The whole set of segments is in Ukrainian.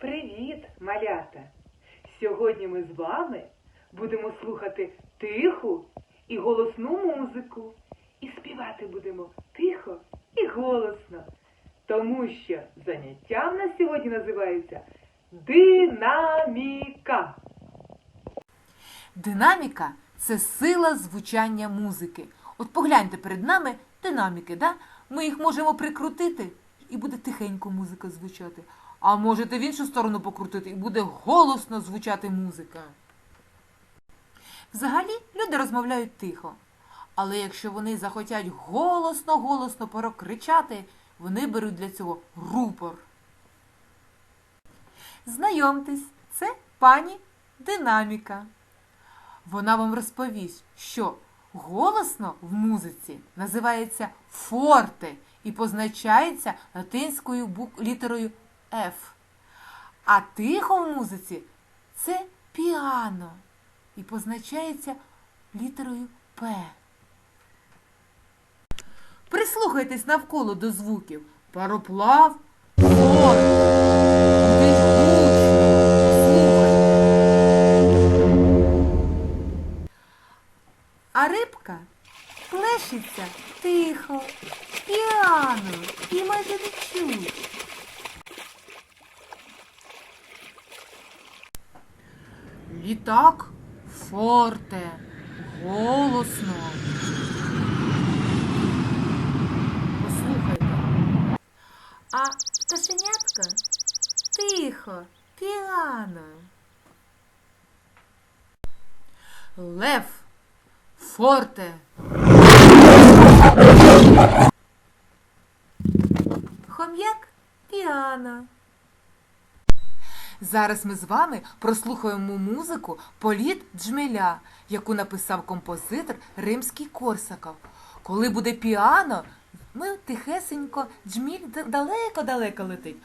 Привіт, малята! Сьогодні ми з вами будемо слухати тиху і голосну музику. І співати будемо тихо і голосно. Тому що заняття в нас сьогодні називається Динаміка. Динаміка це сила звучання музики. От погляньте перед нами динаміки, да? Ми їх можемо прикрутити і буде тихенько музика звучати. А можете в іншу сторону покрутити і буде голосно звучати музика. Взагалі люди розмовляють тихо. Але якщо вони захотять голосно-голосно прокричати, вони беруть для цього рупор. Знайомтесь, це пані Динаміка. Вона вам розповість, що голосно в музиці називається форте і позначається латинською літерою F. А тихо в музиці це піано і позначається літерою П. Прислухайтесь навколо до звуків. Пароплав. Слухайте. А рибка плещеться тихо, піано і майже не чуть. Літак форте, голосно. Послухайте. А пташенятка тихо, піано. Лев, форте. Хом'як піано. Зараз ми з вами прослухаємо музику Політ джмеля, яку написав композитор Римський Корсаков. Коли буде піано, ми тихесенько, джміль далеко-далеко летить.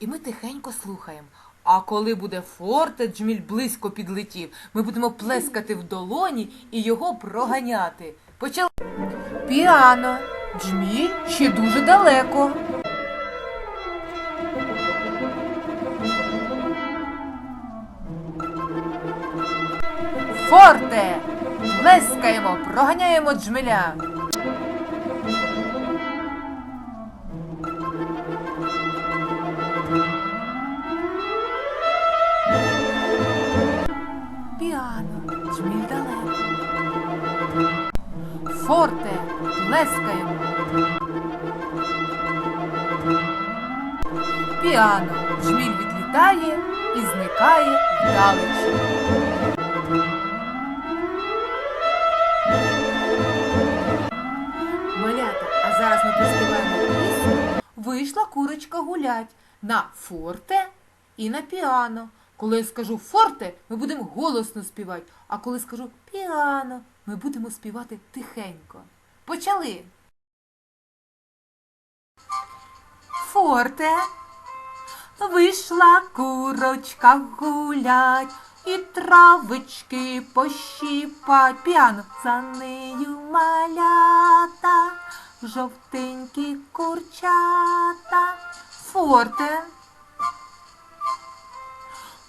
І ми тихенько слухаємо. А коли буде форте, джміль близько підлетів, ми будемо плескати в долоні і його проганяти. Почали. Піано. Джміль ще дуже далеко. Форте! Плескаємо, проганяємо джмеля. Піано, джміль далеко. Форте, плескаємо. Піано, джміль відлітає і зникає вдалечі. Вийшла курочка гулять на форте і на піано. Коли я скажу форте, ми будемо голосно співати, а коли скажу піано, ми будемо співати тихенько. Почали. Форте. Вийшла курочка гулять і травички пощіпать. П'яно за нею малята, жовтенькі курчата. Форте.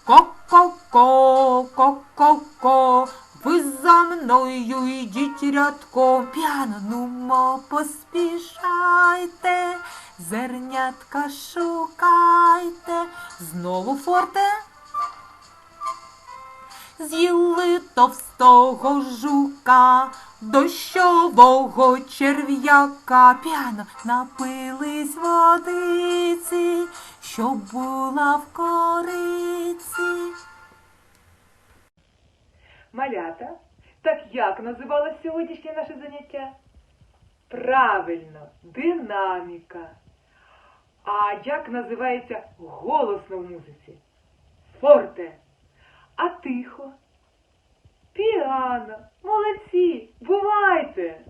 Ко-ко-ко, ко-ко-ко, ви за мною йдіть рядком. П'яно, поспішайте, зернятка шукайте. Знову форте. З'їли товстого жука, дощового черв'яка. П'яно напились водиці, що була в кориці. Малята, так як називалось сьогоднішнє наше заняття? Правильно, динаміка. А як називається голосно в музиці? Форте. А тихо? Піано. Молодці! Бувайте!